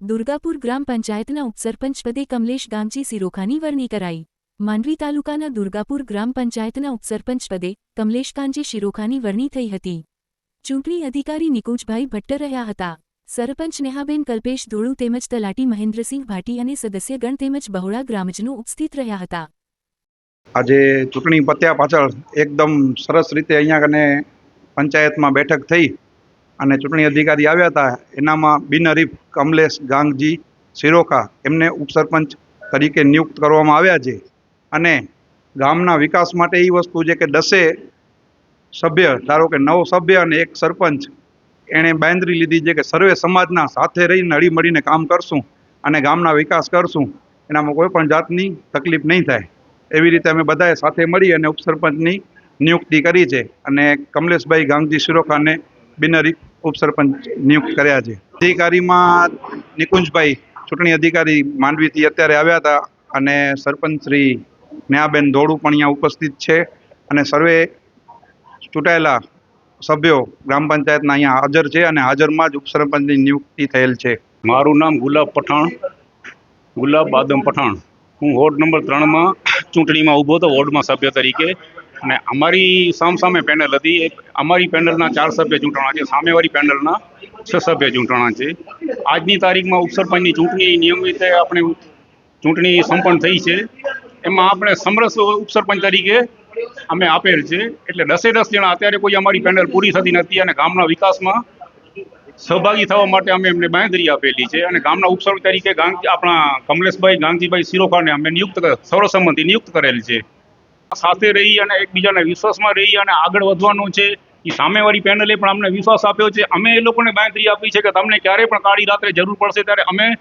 દુર્ગાપુર ગ્રામ પંચાયતના ઉપસરપંચ પદે કમલેશ ગામજી સિરોખાની વરણી કરાઈ. માંડવી તાલુકાના દુર્ગાપુર ગ્રામ પંચાયતના ઉપસરપંચ પદે કમલેશ કાંજી શિરોખાની વરણી થઈ હતી. ચૂંટણી અધિકારી નિકુંજભાઈ ભટ્ટ રહ્યા હતા. સરપંચ નેહાબેન કલ્પેશ ધોળુ તેમજ તલાટી મહેન્દ્રસિંહ ભાટી અને સદસ્યગણ તેમજ બહોળા ગ્રામજનો ઉપસ્થિત રહ્યા હતા. આજે ચૂંટણી પત્યા પાછળ એકદમ સરસ રીતે અહીંયા કને પંચાયતમાં બેઠક થઈ. અને ચૂંટણી અધિકારી આવ્યા હતા, એનામાં બિનહરીફ કમલેશ ગાંગજી સિરોકા એમને ઉપસરપંચ તરીકે નિયુક્ત કરવામાં આવ્યા છે. અને ગામના વિકાસ માટે એ વસ્તુ છે કે દસે સભ્ય, ધારો કે નવ સભ્ય અને એક સરપંચ, એણે બાંધરી લીધી છે કે સર્વે સમાજના સાથે રહીને હળીમળીને કામ કરશું અને ગામના વિકાસ કરશું. એનામાં કોઈ પણ જાતની તકલીફ નહીં થાય. એવી રીતે અમે બધાએ સાથે મળી અને ઉપસરપંચની નિયુક્તિ કરી છે. અને કમલેશભાઈ ગાંગજી શિરોખાને બિનહરી ઉપસરપંચ નિયુક્ત કર્યા છે. અધિકારીમાં નિકુંજભાઈ ચૂંટણી અધિકારી માંડવીથી અત્યારે આવ્યા હતા અને સરપંચ શ્રી નેહાબેન ધોળુ પણ અહીંયા ઉપસ્થિત છે અને સર્વે ચૂંટાયેલા સભ્યો ગ્રામ પંચાયતના અહીંયા હાજર છે અને હાજરમાં જ ઉપસરપંચની નિયુક્તિ થયેલ છે. મારું નામ ગુલાબ પઠાણ, ગુલાબ બાદમ પઠાણ. હું વોર્ડ નંબર ત્રણમાં ચૂંટણીમાં ઊભો હતો, વોર્ડમાં સભ્ય તરીકે. અને અમારી સામસામે પેનલ હતી. એક અમારી પેનલના ચાર સભ્ય ચૂંટણા છે. સામેવાળી પેનલના છ સભ્ય ચૂંટણા છે. આજની તારીખમાં ઉપસરપંચની ચૂંટણી નિયમિત આપણે ચૂંટણી સંપન્ન થઈ છે. એમાં આપણે સમરસ ઉપસરપંચ તરીકે અમે આપેલ છે. એટલે દસે દસ જણા, અત્યારે કોઈ અમારી પેનલ પૂરી થતી નથી અને ગામના વિકાસમાં સહભાગી થવા માટે અમે એમને બાંધરી આપેલી છે. અને ગામના ઉપસર્ગ તરીકે ગાંગ આપણા કમલેશભાઈ ગાંધીભાઈ શિરોખાને અમે નિયુક્ત સર્વસંમતિ નિયુક્ત કરેલ છે. સાથે રહી અને એકબીજાના વિશ્વાસમાં રહી અને આગળ વધવાનું છે. એ સામેવાળી પેનલે પણ અમને વિશ્વાસ આપ્યો છે. અમે એ લોકોને બાંધરી આપી છે કે તમને ક્યારે પણ કાળી રાત્રે જરૂર પડશે ત્યારે અમે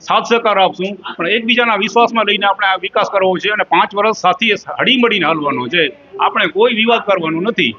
સાથ સહકાર આપશું. પણ એકબીજાના વિશ્વાસમાં લઈને આપણે આ વિકાસ કરવો છે અને પાંચ વર્ષ સાથે હળીમળીને હાલવાનો છે. આપણે કોઈ વિવાદ કરવાનો નથી.